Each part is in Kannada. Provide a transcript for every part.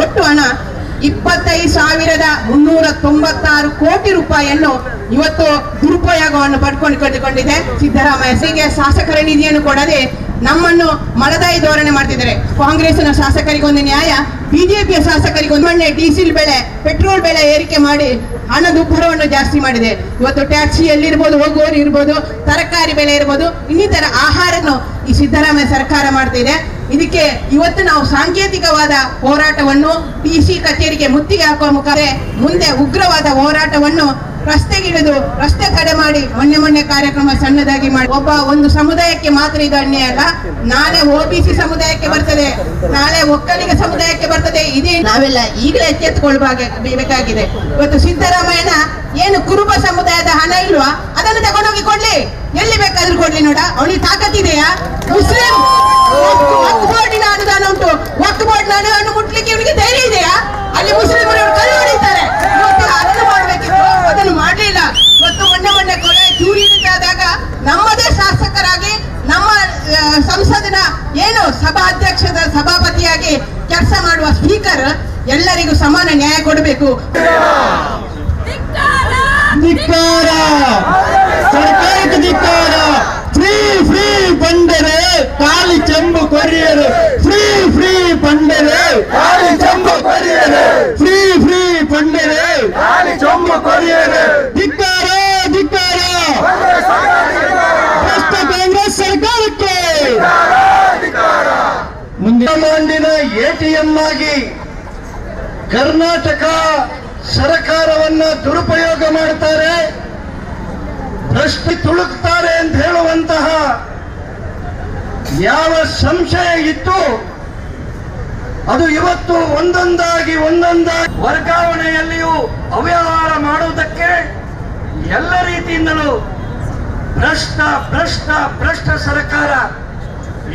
ಒಟ್ಟು ಹಣ ಇಪ್ಪತ್ತೈದು ಸಾವಿರದ ಮುನ್ನೂರ ತೊಂಬತ್ತಾರು ಕೋಟಿ ರೂಪಾಯಿಯನ್ನು ಇವತ್ತು ದುರುಪಯೋಗವನ್ನು ಪಡ್ಕೊಂಡಿಕೊಂಡಿದೆ ಸಿದ್ದರಾಮಯ್ಯ ಸಿಗೆ ಶಾಸಕರ ನಿಧಿಯನ್ನು ಕೊಡದೆ ನಮ್ಮನ್ನು ಮಲದಾಯಿ ಧೋರಣೆ ಮಾಡ್ತಿದ್ದಾರೆ. ಕಾಂಗ್ರೆಸ್ನ ಶಾಸಕರಿಗೊಂದು ನ್ಯಾಯ, ಬಿಜೆಪಿಯ ಶಾಸಕರಿಗೊಂದು ಮೊನ್ನೆ ಡೀಸೆಲ್ ಬೆಲೆ ಪೆಟ್ರೋಲ್ ಬೆಲೆ ಏರಿಕೆ ಮಾಡಿ ಹಣದುಬ್ಬರವನ್ನು ಜಾಸ್ತಿ ಮಾಡಿದೆ. ಇವತ್ತು ಟ್ಯಾಕ್ಸಿಯಲ್ಲಿರ್ಬೋದು ಹೋಗುವವರು ಇರ್ಬೋದು, ತರಕಾರಿ ಬೆಲೆ ಇರ್ಬೋದು, ಇನ್ನಿತರ ಆಹಾರವನ್ನು ಈ ಸಿದ್ದರಾಮಯ್ಯ ಸರ್ಕಾರ ಮಾಡ್ತಿದೆ. ಇದಕ್ಕೆ ಇವತ್ತು ನಾವು ಸಾಂಕೇತಿಕವಾದ ಹೋರಾಟವನ್ನು ಪಿ ಕಚೇರಿಗೆ ಮುತ್ತಿಗೆ ಹಾಕುವ ಮುಖಾಂತರ ಮುಂದೆ ಉಗ್ರವಾದ ಹೋರಾಟವನ್ನು ರಸ್ತೆಗಿಳಿದು ರಸ್ತೆ ತಡೆ ಮಾಡಿ ಮೊನ್ನೆ ಮೊನ್ನೆ ಕಾರ್ಯಕ್ರಮ ಸಣ್ಣದಾಗಿ ಮಾಡಿ. ಒಬ್ಬ ಒಂದು ಸಮುದಾಯಕ್ಕೆ ಮಾತ್ರ ಇದು ಅನ್ಯಾಯ ಅಲ್ಲ, ನಾಳೆ ಒಬಿಸಿ ಸಮುದಾಯಕ್ಕೆ ಬರ್ತದೆ, ನಾಳೆ ಒಕ್ಕಲಿಗ ಸಮುದಾಯಕ್ಕೆ ಬರ್ತದೆ, ಇದೇ ನಾವೆಲ್ಲ ಈಗಲೇ ಎಚ್ಚೆತ್ತುಕೊಳ್ಬೇಕಾಗಿದೆ ಬೇಕಾಗಿದೆ. ಇವತ್ತು ಸಿದ್ದರಾಮಯ್ಯನ ಏನು ಕುರುಬ ಸಮುದಾಯದ ಹಣ ಇಲ್ವಾ, ಅದನ್ನು ತಗೊಂಡೋಗಿ ಕೊಡ್ಲಿ. ಎಲ್ಲಿ ಬೇಕಾದ್ರೂ ಕೊಡ್ಲಿ ನೋಡ. ಅವನಿಗೆ ತಾಕತ್ತಿದೆಯಾ ಮುಸ್ಲಿಂ. ಅನುದಾನ ಉಂಟು. ವಕ್ಫ್ ಬೋರ್ಡ್ ಅನುದಾನ ಮುಟ್ಲಿಕ್ಕೆ ಇವನಿಗೆ ಧೈರ್ಯ ಇದೆಯಾ? ಅಲ್ಲಿ ಮುಸ್ಲಿಮರು ಕಲ್ಲು ಹೊಡಿತಾರೆ ಇವತ್ತು ಅದನ್ನು ಮಾಡ್ಬೇಕಿತ್ತು ಅದನ್ನು ಮಾಡಲಿಲ್ಲ ಇವತ್ತು ಮೊನ್ನೆ ಕೊಲೆ ಆದಾಗ ನಮ್ಮದೇ ಶಾಸಕರಾಗಿ ನಮ್ಮ ಸಂಸದನ ಏನು ಸಭಾಧ್ಯಕ್ಷದ ಸಭಾಪತಿಯಾಗಿ ಕೆಲಸ ಮಾಡುವ ಸ್ಪೀಕರ್ ಎಲ್ಲರಿಗೂ ಸಮಾನ ನ್ಯಾಯ ಕೊಡಬೇಕು. ಧಿಕ್ಕಾರ! ಸರ್ಕಾರಕ್ಕೆ ಧಿಕ್ಕಾರ! ಫ್ರೀ ಫ್ರೀ ಬಂದರೆ ಕಾಳಿ ಚೆಂಬು ಕೊರಿಯರು. ಫ್ರೀ ಫ್ರೀ ಬಂದರೆ ಕಾಲಿ ಚೆಂಬು ಕೊರಿಯರು. ಫ್ರೀ ಫ್ರೀ ಬಂದರೆ ಕಾಲಿ ಚೆಂಬು ಕೊರಿಯರು ಧಿಕ್ಕಾರ ಧಿಕ್ಕಾರ ಭ್ರಷ್ಟ ಕಾಂಗ್ರೆಸ್ ಸರ್ಕಾರಕ್ಕೆ ಮುಂದಿನ ಎಟಿಎಂ ಆಗಿ ಕರ್ನಾಟಕ ಸರಕಾರವನ್ನ ದುರುಪಯೋಗ ಮಾಡ್ತಾರೆ, ಭ್ರಷ್ಟಿ ತುಳುಕ್ತಾರೆ ಅಂತ ಹೇಳುವಂತಹ ಯಾವ ಸಂಶಯ ಇತ್ತು, ಅದು ಇವತ್ತು ಒಂದೊಂದಾಗಿ ಒಂದೊಂದಾಗಿ ವರ್ಗಾವಣೆಯಲ್ಲಿಯೂ ಅವ್ಯವಹಾರ ಮಾಡುವುದಕ್ಕೆ ಎಲ್ಲ ರೀತಿಯಿಂದಲೂ ಭ್ರಷ್ಟ ಭ್ರಷ್ಟ ಭ್ರಷ್ಟ ಸರ್ಕಾರ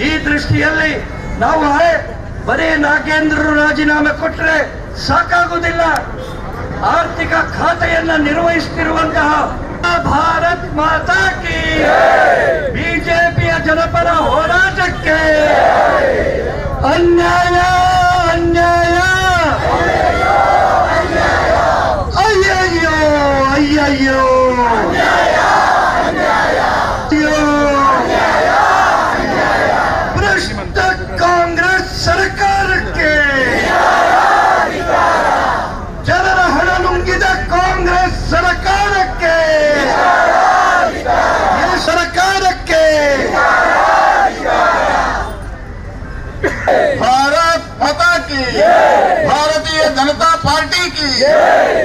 ಈ ದೃಷ್ಟಿಯಲ್ಲಿ ನಾವು ಹಳೆ ಬರೀ ನಾಗೇಂದ್ರರು ರಾಜೀನಾಮೆ ಕೊಟ್ಟರೆ ಸಾಕಾಗುವುದಿಲ್ಲ. ಆರ್ಥಿಕ ಖಾತೆಯನ್ನ ನಿರ್ವಹಿಸುತ್ತಿರುವಂತಹ ಭಾರತ್ ಮಾತಾ ಕಿ ಬಿಜೆಪಿಯ ಜನಪರ ಹೋರಾಟಕ್ಕೆ ಅನ್ಯಾಯ ಅನ್ಯಾಯ. ಅಯ್ಯಯ್ಯೋ ಅಯ್ಯಯ್ಯೋ. ಹಣ ನುಂಗಿದ ಕಾಂಗ್ರೆಸ್ ಸರ್ಕಾರಕ್ಕೆ ಈ ಸರ್ಕಾರಕ್ಕೆ भारत माता की भारतीय जनता पार्टी की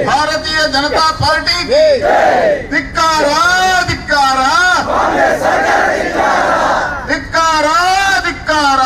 भारतीय जनता पार्टी की ಧಿಕ್ಕಾರ ಧಿಕ್ಕಾರ ಧಿಕ್ಕಾರ ಧಿಕ್ಕಾರ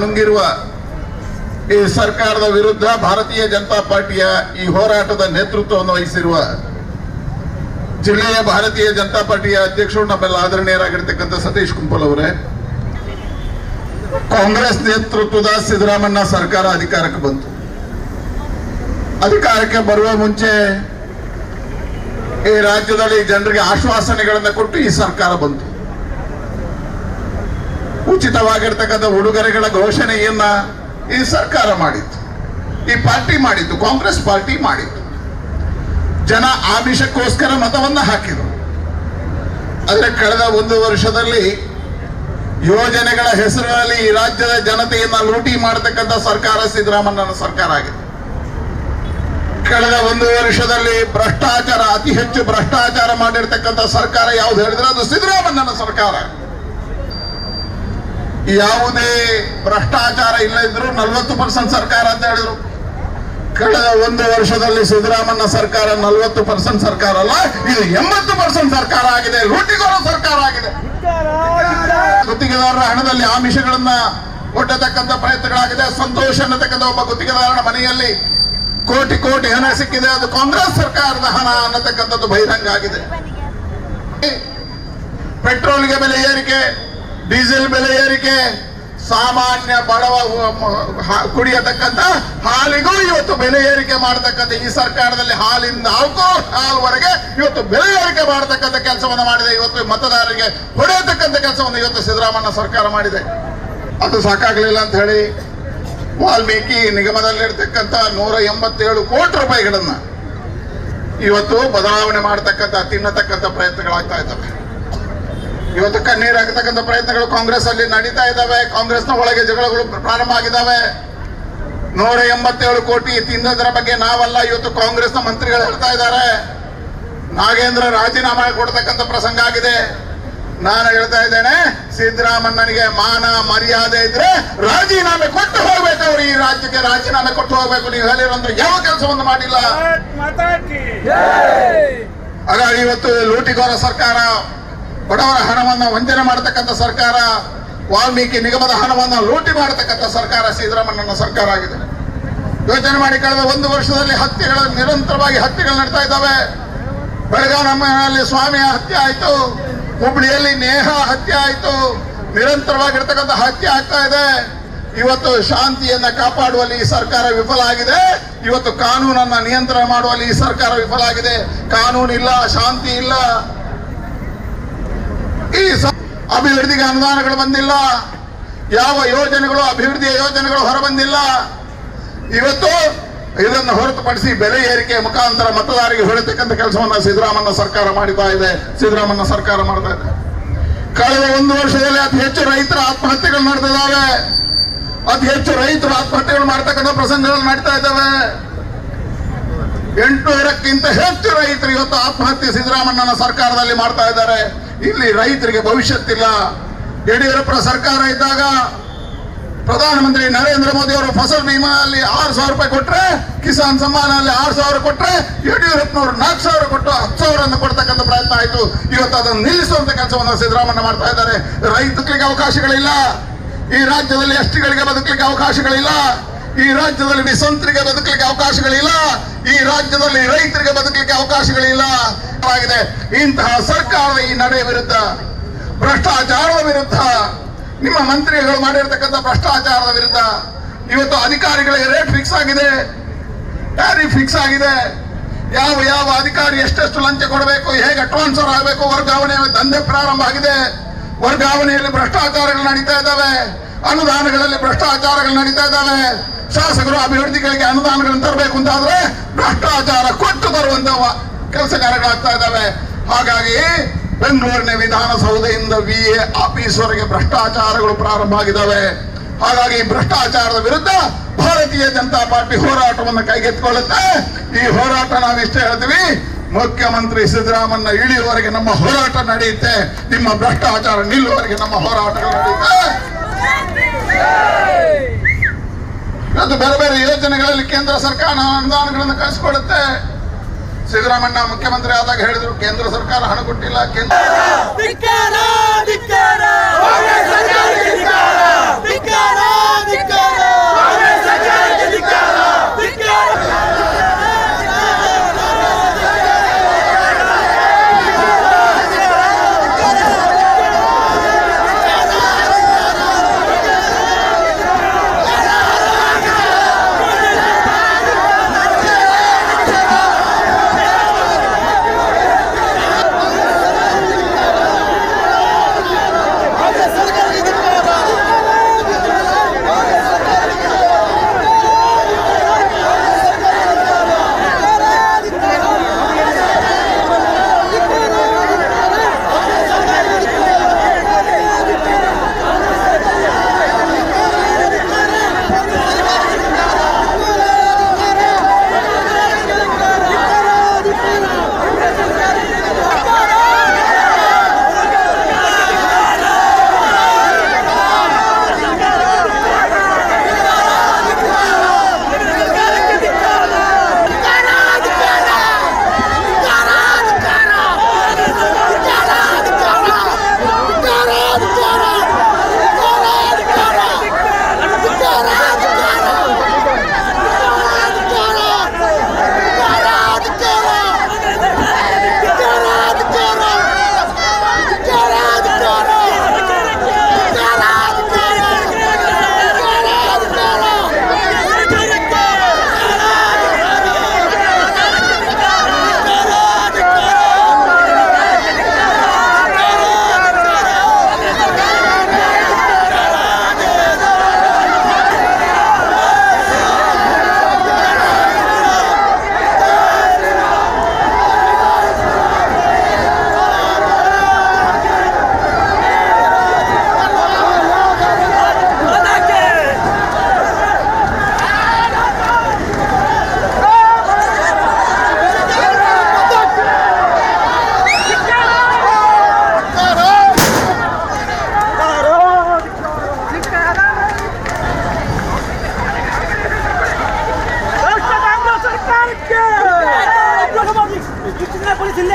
ನುಂಗಿರುವ ಈ ಸರ್ಕಾರದ ವಿರುದ್ಧ ಭಾರತೀಯ ಜನತಾ ಪಾರ್ಟಿಯ ಈ ಹೋರಾಟದ ನೇತೃತ್ವವನ್ನು ವಹಿಸಿರುವ ಜಿಲ್ಲೆಯ ಭಾರತೀಯ ಜನತಾ ಪಾರ್ಟಿಯ ಅಧ್ಯಕ್ಷರು ನಮ್ಮೆಲ್ಲ ಆದರಣೀಯರಾಗಿರ್ತಕ್ಕಂಥ ಸತೀಶ್ ಕುಂಪಲ್ ಅವರೇ, ಕಾಂಗ್ರೆಸ್ ನೇತೃತ್ವದ ಸಿದ್ದರಾಮಣ್ಣ ಸರ್ಕಾರ ಅಧಿಕಾರಕ್ಕೆ ಬಂತು. ಅಧಿಕಾರಕ್ಕೆ ಬರುವ ಮುಂಚೆ ಈ ರಾಜ್ಯದಲ್ಲಿ ಜನರಿಗೆ ಆಶ್ವಾಸನೆಗಳನ್ನು ಕೊಟ್ಟು ಈ ಸರ್ಕಾರ ಬಂತು. ಉಚಿತವಾಗಿರ್ತಕ್ಕಂಥ ಉಡುಗೊರೆಗಳ ಘೋಷಣೆಯನ್ನ ಈ ಸರ್ಕಾರ ಮಾಡಿತ್ತು. ಈ ಪಾರ್ಟಿ ಮಾಡಿತ್ತು, ಕಾಂಗ್ರೆಸ್ ಪಾರ್ಟಿ ಮಾಡಿತ್ತು. ಜನ ಆಮಿಷಕ್ಕೋಸ್ಕರ ಮತವನ್ನ ಹಾಕಿದರು. ಆದರೆ ಕಳೆದ ಒಂದು ವರ್ಷದಲ್ಲಿ ಯೋಜನೆಗಳ ಹೆಸರಿನಲ್ಲಿ ಈ ರಾಜ್ಯದ ಜನತೆಯನ್ನ ಲೂಟಿ ಮಾಡತಕ್ಕಂಥ ಸರ್ಕಾರ ಸಿದ್ದರಾಮಣ್ಣನ ಸರ್ಕಾರ ಆಗಿದೆ. ಕಳೆದ ಒಂದು ವರ್ಷದಲ್ಲಿ ಭ್ರಷ್ಟಾಚಾರ, ಅತಿ ಹೆಚ್ಚು ಭ್ರಷ್ಟಾಚಾರ ಮಾಡಿರ್ತಕ್ಕಂಥ ಸರ್ಕಾರ ಯಾವ್ದು ಹೇಳಿದ್ರೆ ಅದು ಸಿದ್ದರಾಮಣ್ಣನ ಸರ್ಕಾರ. ಯಾವುದೇ ಭ್ರಷ್ಟಾಚಾರ ಇಲ್ಲ ಇದ್ರು ನಲ್ವತ್ತು ಪರ್ಸೆಂಟ್ ಸರ್ಕಾರ ಅಂತ ಹೇಳಿದ್ರು. ಕಳೆದ ಒಂದು ವರ್ಷದಲ್ಲಿ ಸಿದ್ದರಾಮಣ್ಣ ಸರ್ಕಾರ ನಲ್ವತ್ತು ಪರ್ಸೆಂಟ್ ಸರ್ಕಾರ ಅಲ್ಲ, ಇದು ಎಂಬತ್ತು ಪರ್ಸೆಂಟ್ ಸರ್ಕಾರ ಆಗಿದೆ, ಲೂಟಿಗೋರ ಸರ್ಕಾರ ಆಗಿದೆ. ಗುತ್ತಿಗೆದಾರರ ಹಣದಲ್ಲಿ ಆಮಿಷಗಳನ್ನ ಒಡ್ಡತಕ್ಕಂಥ ಪ್ರಯತ್ನಗಳಾಗಿದೆ, ಸಂತೋಷ ಅನ್ನತಕ್ಕಂಥ ಒಬ್ಬ ಗುತ್ತಿಗೆದಾರನ ಮನೆಯಲ್ಲಿ ಕೋಟಿ ಕೋಟಿ ಹಣ ಸಿಕ್ಕಿದೆ, ಅದು ಕಾಂಗ್ರೆಸ್ ಸರ್ಕಾರದ ಹಣ ಅನ್ನತಕ್ಕಂಥದ್ದು ಬಹಿರಂಗ ಆಗಿದೆ. ಪೆಟ್ರೋಲ್ಗೆ ಬೆಲೆ ಏರಿಕೆ ಡೀಸೆಲ್ ಬೆಲೆ ಏರಿಕೆ, ಸಾಮಾನ್ಯ ಬಡವ ಕುಡಿಯತಕ್ಕಂತ ಹಾಲಿಗೂ ಇವತ್ತು ಬೆಲೆ ಏರಿಕೆ ಮಾಡತಕ್ಕಂಥ ಈ ಸರ್ಕಾರದಲ್ಲಿ ಹಾಲಿಂದ ಆಲ್ಕೋಹಾಲ್ ಹಾಲ್ವರೆಗೆ ಇವತ್ತು ಬೆಲೆ ಏರಿಕೆ ಮಾಡತಕ್ಕಂಥ ಕೆಲಸವನ್ನು ಮಾಡಿದೆ. ಇವತ್ತು ಮತದಾರರಿಗೆ ಹೊಡೆಯತಕ್ಕಂಥ ಕೆಲಸವನ್ನು ಇವತ್ತು ಸಿದ್ದರಾಮಣ್ಣ ಸರ್ಕಾರ ಮಾಡಿದೆ. ಅದು ಸಾಕಾಗಲಿಲ್ಲ ಅಂತ ಹೇಳಿ ವಾಲ್ಮೀಕಿ ನಿಗಮದಲ್ಲಿರ್ತಕ್ಕಂಥ ನೂರ ಎಂಬತ್ತೇಳು ಕೋಟಿ ರೂಪಾಯಿಗಳನ್ನ ಇವತ್ತು ಬದಲಾವಣೆ ಮಾಡತಕ್ಕಂಥ, ತಿನ್ನತಕ್ಕಂಥ ಪ್ರಯತ್ನಗಳಾಗ್ತಾ ಇದ್ದಾವೆ. ಇವತ್ತು ಕಣ್ಣೀರು ಆಗತಕ್ಕಂತ ಪ್ರಯತ್ನಗಳು ಕಾಂಗ್ರೆಸ್ ಅಲ್ಲಿ ನಡೀತಾ ಇದ್ದಾವೆ. ಕಾಂಗ್ರೆಸ್ನ ಒಳಗೆ ಜಗಳಗಳು ಪ್ರಾರಂಭ ಆಗಿದ್ದಾವೆ. ನೂರ ಎಂಬತ್ತೇಳು ಕೋಟಿ ತಿಂದದ್ರ ಬಗ್ಗೆ ನಾವಲ್ಲ. ಇವತ್ತು ಕಾಂಗ್ರೆಸ್ನ ಮಂತ್ರಿಗಳು ಹೇಳ್ತಾ ಇದ್ದಾರೆ. ನಾಗೇಂದ್ರ ರಾಜೀನಾಮೆ ಕೊಡ್ತಕ್ಕಂತ ಪ್ರಸಂಗ ಆಗಿದೆ. ನಾನು ಹೇಳ್ತಾ ಇದ್ದೇನೆ ಸಿದ್ದರಾಮಣ್ಣನಿಗೆ ಮಾನ ಮರ್ಯಾದೆ ಇದ್ರೆ ರಾಜೀನಾಮೆ ಕೊಟ್ಟು ಹೋಗ್ಬೇಕು ಅವ್ರು. ಈ ರಾಜ್ಯಕ್ಕೆ ರಾಜೀನಾಮೆ ಕೊಟ್ಟು ಹೋಗ್ಬೇಕು. ನೀವು ಹೇಳಿರೋಂತ ಯಾವ ಕೆಲಸವನ್ನು ಮಾಡಿಲ್ಲ. ಹಾಗಾಗಿ ಇವತ್ತು ಲೂಟಿಗೋರ ಸರ್ಕಾರ ಬಡವರ ಹಣವನ್ನು ವಂಚನೆ ಮಾಡತಕ್ಕಂಥ ಸರ್ಕಾರ, ವಾಲ್ಮೀಕಿ ನಿಗಮದ ಹಣವನ್ನು ಲೂಟಿ ಮಾಡತಕ್ಕಂಥ ಸರ್ಕಾರ ಸಿದ್ದರಾಮಣ್ಣನ ಸರ್ಕಾರ ಆಗಿದೆ. ಯೋಚನೆ ಮಾಡಿ ಕಳೆದ ಒಂದು ವರ್ಷದಲ್ಲಿ ಹತ್ಯೆಗಳ, ನಿರಂತರವಾಗಿ ಹತ್ಯೆಗಳು ನಡೀತಾ ಇದ್ದಾವೆ. ಬೆಳಗಾವಿನಲ್ಲಿ ಸ್ವಾಮಿಯ ಹತ್ಯೆ ಆಯಿತು, ಹುಬ್ಳಿಯಲ್ಲಿ ನೇಹ ಹತ್ಯೆ ಆಯಿತು, ನಿರಂತರವಾಗಿರ್ತಕ್ಕಂಥ ಹತ್ಯೆ ಆಗ್ತಾ ಇದೆ. ಇವತ್ತು ಶಾಂತಿಯನ್ನ ಕಾಪಾಡುವಲ್ಲಿ ಈ ಸರ್ಕಾರ ವಿಫಲ ಆಗಿದೆ. ಇವತ್ತು ಕಾನೂನನ್ನ ನಿಯಂತ್ರಣ ಮಾಡುವಲ್ಲಿ ಈ ಸರ್ಕಾರ ವಿಫಲ ಆಗಿದೆ. ಕಾನೂನು ಇಲ್ಲ ಶಾಂತಿ ಇಲ್ಲ. ಈ ಅಭಿವೃದ್ಧಿಗೆ ಅನುದಾನಗಳು ಬಂದಿಲ್ಲ. ಯಾವ ಯೋಜನೆಗಳು, ಅಭಿವೃದ್ಧಿಯ ಯೋಜನೆಗಳು ಹೊರಬಂದಿಲ್ಲ. ಇವತ್ತು ಇದನ್ನು ಹೊರತುಪಡಿಸಿ ಬೆಲೆ ಏರಿಕೆ ಮುಖಾಂತರ ಮತದಾರರಿಗೆ ಹೊರತಕ್ಕಂಥ ಕೆಲಸವನ್ನು ಸಿದ್ದರಾಮಯ್ಯ ಸರ್ಕಾರ ಮಾಡ್ತಾ ಇದೆ. ಸಿದ್ದರಾಮಯ್ಯ ಸರ್ಕಾರ ಮಾಡ್ತಾ ಇದೆ. ಕಳೆದ ಒಂದು ವರ್ಷದಲ್ಲಿ ಅತಿ ಹೆಚ್ಚು ರೈತರ ಆತ್ಮಹತ್ಯೆಗಳು ನಡೆದಿದ್ದಾವೆ ಅತಿ ಹೆಚ್ಚು ರೈತರು ಆತ್ಮಹತ್ಯೆಗಳು ಮಾಡ್ತಕ್ಕಂಥ ಪ್ರಸಂಗಗಳು ನಡೀತಾ ಇದ್ದಾವೆ. ಎಂಟುನೂರಕ್ಕಿಂತ ಹೆಚ್ಚು ರೈತರು ಇವತ್ತು ಆತ್ಮಹತ್ಯೆ ಸಿದ್ದರಾಮಣ್ಣನ ಸರ್ಕಾರದಲ್ಲಿ ಮಾಡ್ತಾ ಇದ್ದಾರೆ. ಇಲ್ಲಿ ರೈತರಿಗೆ ಭವಿಷ್ಯತ್ತಿಲ್ಲ. ಯಡಿಯೂರಪ್ಪನ ಸರ್ಕಾರ ಇದ್ದಾಗ ಪ್ರಧಾನಮಂತ್ರಿ ನರೇಂದ್ರ ಮೋದಿ ಅವರು ಫಸಲ್ ಬಿಮಾ ಅಲ್ಲಿ ಆರು ಸಾವಿರ ರೂಪಾಯಿ ಕೊಟ್ಟರೆ ಕಿಸಾನ್ ಸಮ್ಮಾನ ಅಲ್ಲಿ ಆರು ಸಾವಿರ ಕೊಟ್ಟರೆ ಯಡಿಯೂರಪ್ಪನವರು ನಾಲ್ಕು ಸಾವಿರ ಕೊಟ್ಟು ಹತ್ತು ಸಾವಿರವನ್ನು ಕೊಡ್ತಕ್ಕಂಥ ಪ್ರಯತ್ನ ಆಯಿತು. ಇವತ್ತು ಅದನ್ನು ನಿಲ್ಲಿಸುವಂತ ಕೆಲಸವನ್ನು ಸಿದ್ದರಾಮಯ್ಯ ಮಾಡ್ತಾ ಇದ್ದಾರೆ. ರೈತರಿಗೆ ಅವಕಾಶಗಳಿಲ್ಲ. ಈ ರಾಜ್ಯದಲ್ಲಿ ಎಸ್ಟಿಗಳಿಗೆ ಬದುಕಲಿಕ್ಕೆ ಅವಕಾಶಗಳಿಲ್ಲ. ಈ ರಾಜ್ಯದಲ್ಲಿ ನಿಸಂತರಿಗೆ ಬದುಕಲಿಕ್ಕೆ ಅವಕಾಶಗಳಿಲ್ಲ, ಈ ರಾಜ್ಯದಲ್ಲಿ ರೈತರಿಗೆ ಬದುಕಲಿಕ್ಕೆ ಅವಕಾಶಗಳಿಲ್ಲ. ಆಗಿದೆ. ಇಂತಹ ಸರ್ಕಾರದ ಈ ನಡೆ ವಿರುದ್ಧ, ಭ್ರಷ್ಟಾಚಾರದ ವಿರುದ್ಧ, ನಿಮ್ಮ ಮಂತ್ರಿಗಳು ಮಾಡಿರ್ತಕ್ಕಂಥ ಭ್ರಷ್ಟಾಚಾರದ ವಿರುದ್ಧ ಇವತ್ತು ಅಧಿಕಾರಿಗಳಿಗೆ ರೇಟ್ ಫಿಕ್ಸ್ ಆಗಿದೆ. ಟ್ಯಾರಿಫ್ ಫಿಕ್ಸ್ ಆಗಿದೆ. ಯಾವ ಯಾವ ಅಧಿಕಾರಿ ಎಷ್ಟೆಷ್ಟು ಲಂಚ ಕೊಡಬೇಕು, ಹೇಗೆ ಟ್ರಾನ್ಸ್ಫರ್ ಆಗಬೇಕು, ವರ್ಗಾವಣೆ ದಂಧೆ ಪ್ರಾರಂಭ ಆಗಿದೆ. ವರ್ಗಾವಣೆಯಲ್ಲಿ ಭ್ರಷ್ಟಾಚಾರಗಳು ನಡೀತಾ ಇದ್ದಾವೆ. ಅನುದಾನಗಳಲ್ಲಿ ಭ್ರಷ್ಟಾಚಾರಗಳು ನಡೀತಾ ಇದ್ದಾವೆ. ಶಾಸಕರು ಅಭಿವೃದ್ಧಿಗಳಿಗೆ ಅನುದಾನಗಳನ್ನು ತರಬೇಕು ಅಂತಾದ್ರೆ ಭ್ರಷ್ಟಾಚಾರ ಕೊಟ್ಟು ತರುವಂತ ಕೆಲಸ ಕಾರ್ಯಗಳಾಗ್ತಾ ಇದ್ದಾವೆ. ಹಾಗಾಗಿ ಬೆಂಗಳೂರಿನ ವಿಧಾನಸೌಧದಿಂದ ವಿ ಎ ಆಫೀಸ್ವರೆಗೆ ಭ್ರಷ್ಟಾಚಾರಗಳು ಪ್ರಾರಂಭ ಆಗಿದ್ದಾವೆ. ಹಾಗಾಗಿ ಭ್ರಷ್ಟಾಚಾರದ ವಿರುದ್ಧ ಭಾರತೀಯ ಜನತಾ ಪಾರ್ಟಿ ಹೋರಾಟವನ್ನು ಕೈಗೆತ್ತಿಕೊಳ್ಳುತ್ತೆ. ಈ ಹೋರಾಟ ನಾವಿಷ್ಟೇ ಹೇಳ್ತೀವಿ, ಮುಖ್ಯಮಂತ್ರಿ ಸಿದ್ದರಾಮಯ್ಯ ಇಳಿಯುವವರೆಗೆ ನಮ್ಮ ಹೋರಾಟ ನಡೆಯುತ್ತೆ, ನಿಮ್ಮ ಭ್ರಷ್ಟಾಚಾರ ನಿಲ್ಲುವವರೆಗೆ ನಮ್ಮ ಹೋರಾಟ ನಡೆಯುತ್ತೆ. ಇವತ್ತು ಬೇರೆ ಬೇರೆ ಯೋಜನೆಗಳಲ್ಲಿ ಕೇಂದ್ರ ಸರ್ಕಾರ ಅನುದಾನಗಳನ್ನು ಕಳಿಸ್ಕೊಡುತ್ತೆ. ಸಿದ್ದರಾಮಣ್ಣ ಮುಖ್ಯಮಂತ್ರಿ ಆದಾಗ ಹೇಳಿದ್ರು, ಕೇಂದ್ರ ಸರ್ಕಾರ ಹಣ ಕೊಟ್ಟಿಲ್ಲ ಕೇಂದ್ರ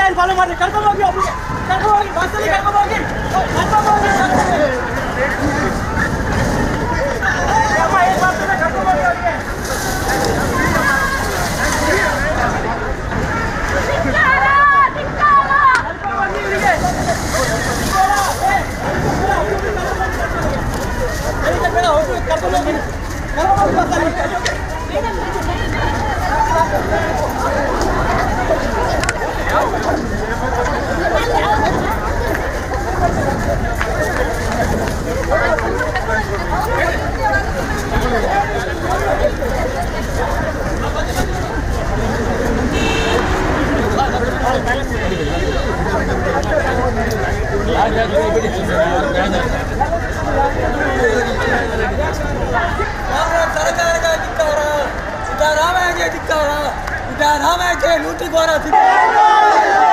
ಧಿಕ್ಕಾರ ಧಿಕ್ಕಾರ ಕಾಂಗ್ರೆಸ್ ಸರ್ಕಾರಕ್ಕೆ ಧಿಕ್ಕಾರ ಧಿಕ್ಕಾರ ಧಿಕ್ಕಾರ ಕಾಂಗ್ರೆಸ್ ಸರ್ಕಾರಕ್ಕೆ ಧಿಕ್ಕಾರ ಧಿಕ್ಕಾರ ಕಾಂಗ್ರೆಸ್ ಸರ್ಕಾರಕ್ಕೆ ಧಿಕ್ಕಾರ ಸಿದ್ದರಾಮಯ್ಯಗೆ ಧಿಕ್ಕಾರ ಸಿದ್ದರಾಮಯ್ಯಗೆ ಲೂಟಿಕೋರ ಸಿಕ್ಸ್ಟಿ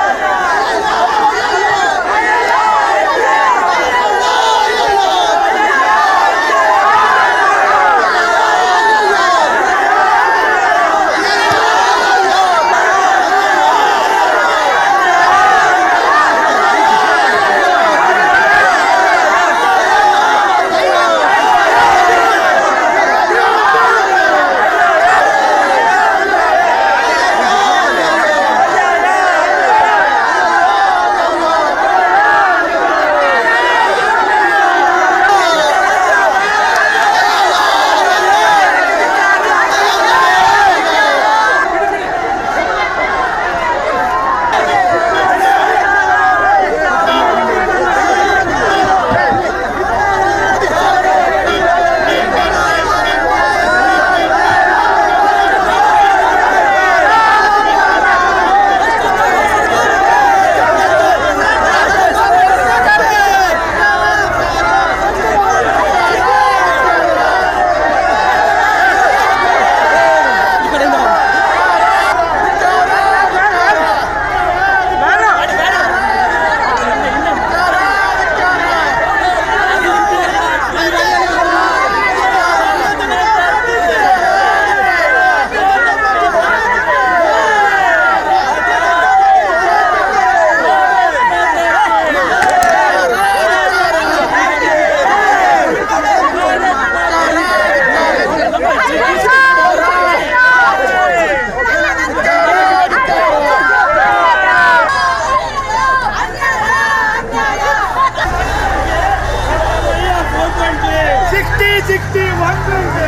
Vai, Cleiton!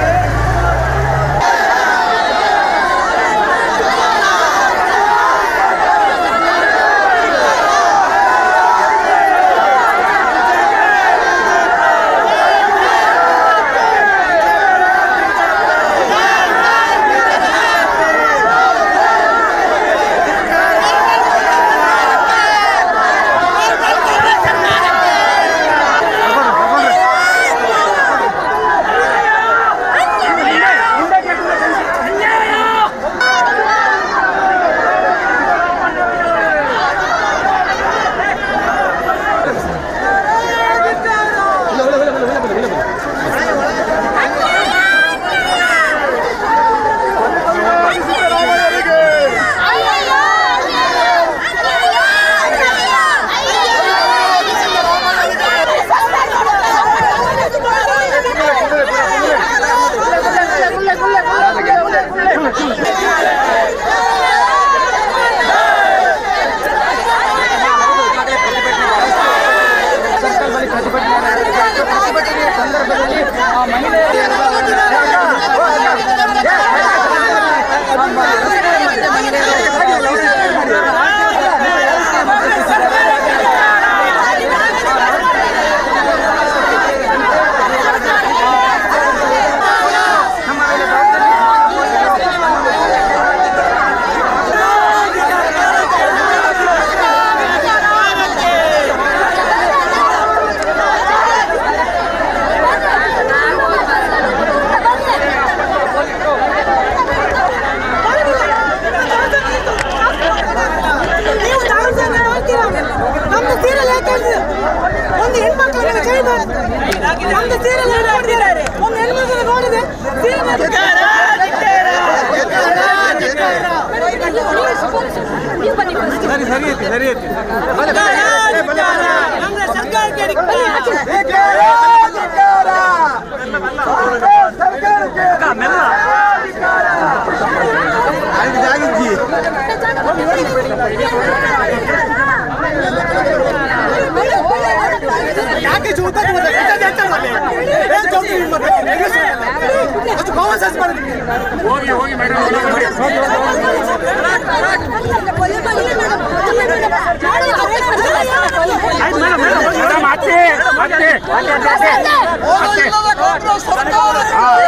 ಯಾಕೆ ಚೂತ ಅದು ಪವರ್ ಸೆನ್ಸ್ ಮಾಡಿದ್ವಿ ಹೋಗಿ ಹೋಗಿ ಮೇಡಮ್ ಹೋಗಿ ಸರ್ಕಾರಕ್ಕೆ ಅಯ್ಯಯ್ಯೋ